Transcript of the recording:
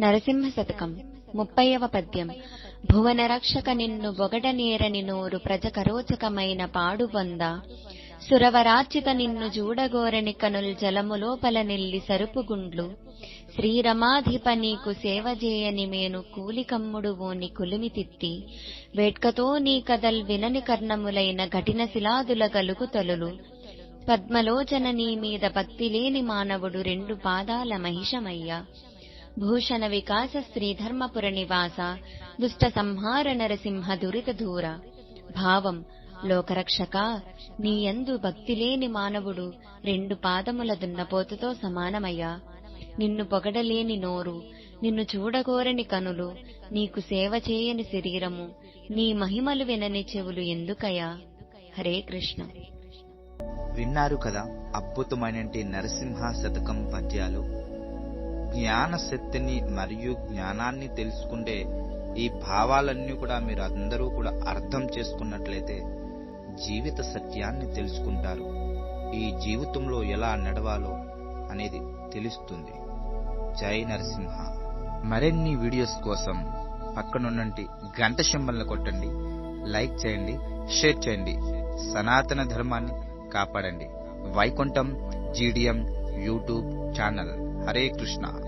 నరసింహ శతకం ముప్పైవ పద్యం. భువన రక్షక నిన్ను బొగడనేరని నోరు ప్రజకరోచకమైన పాడుబొంద సురవరార్చిత నిన్ను చూడగోరని కనుల్ జలము లోపల నిల్లి సరుపుగుండ్లు శ్రీరమాధిప నీకు సేవజేయని మేను కూలికమ్ముడు ఓని కులిమితిత్తి వేట్కతో నీ కదల్ వినని కర్ణములైన ఘటిన శిలాదుల గలుగు తొలులు. పద్మలోచన నీ మీద భక్తి లేని మానవుడు రెండు పాదాల మహిషమయ్య. భూషణ వికాస శ్రీధర్మపుర నివాస దుష్ట సంహార నరసింహ దురిత దూర భావం లోకరక్షక నీయందు భక్తి లేని మానవుడు రెండు పాదముల దున్నపోతుతో సమానమయ్యా. నిన్ను పొగడలేని నోరు నిన్ను చూడగోరని కనులు నీకు సేవ చేయని శరీరము నీ మహిమలు వినని చెవులు ఎందుకయ్యా? హరే కృష్ణ. విన్నారు కదా అద్భుతమైన నరసింహ శతకం పద్యాలు. జ్ఞాన శక్తిని మరియు జ్ఞానాన్ని తెలుసుకుంటే ఈ భావాలన్నీ కూడా మీరు అందరూ కూడా అర్థం చేసుకున్నట్లయితే జీవిత సత్యాన్ని తెలుసుకుంటారు. ఈ జీవితంలో ఎలా నడవాలో అనేది తెలుస్తుంది. జై నరసింహ. మరిన్ని వీడియోస్ కోసం పక్కనున్నటి గంట సింబల్ని కొట్టండి లైక్ చేయండి షేర్ చేయండి. సనాతన ధర్మాన్ని కాపాడండి. Vaikuntham GDM YouTube channel. Hare Krishna.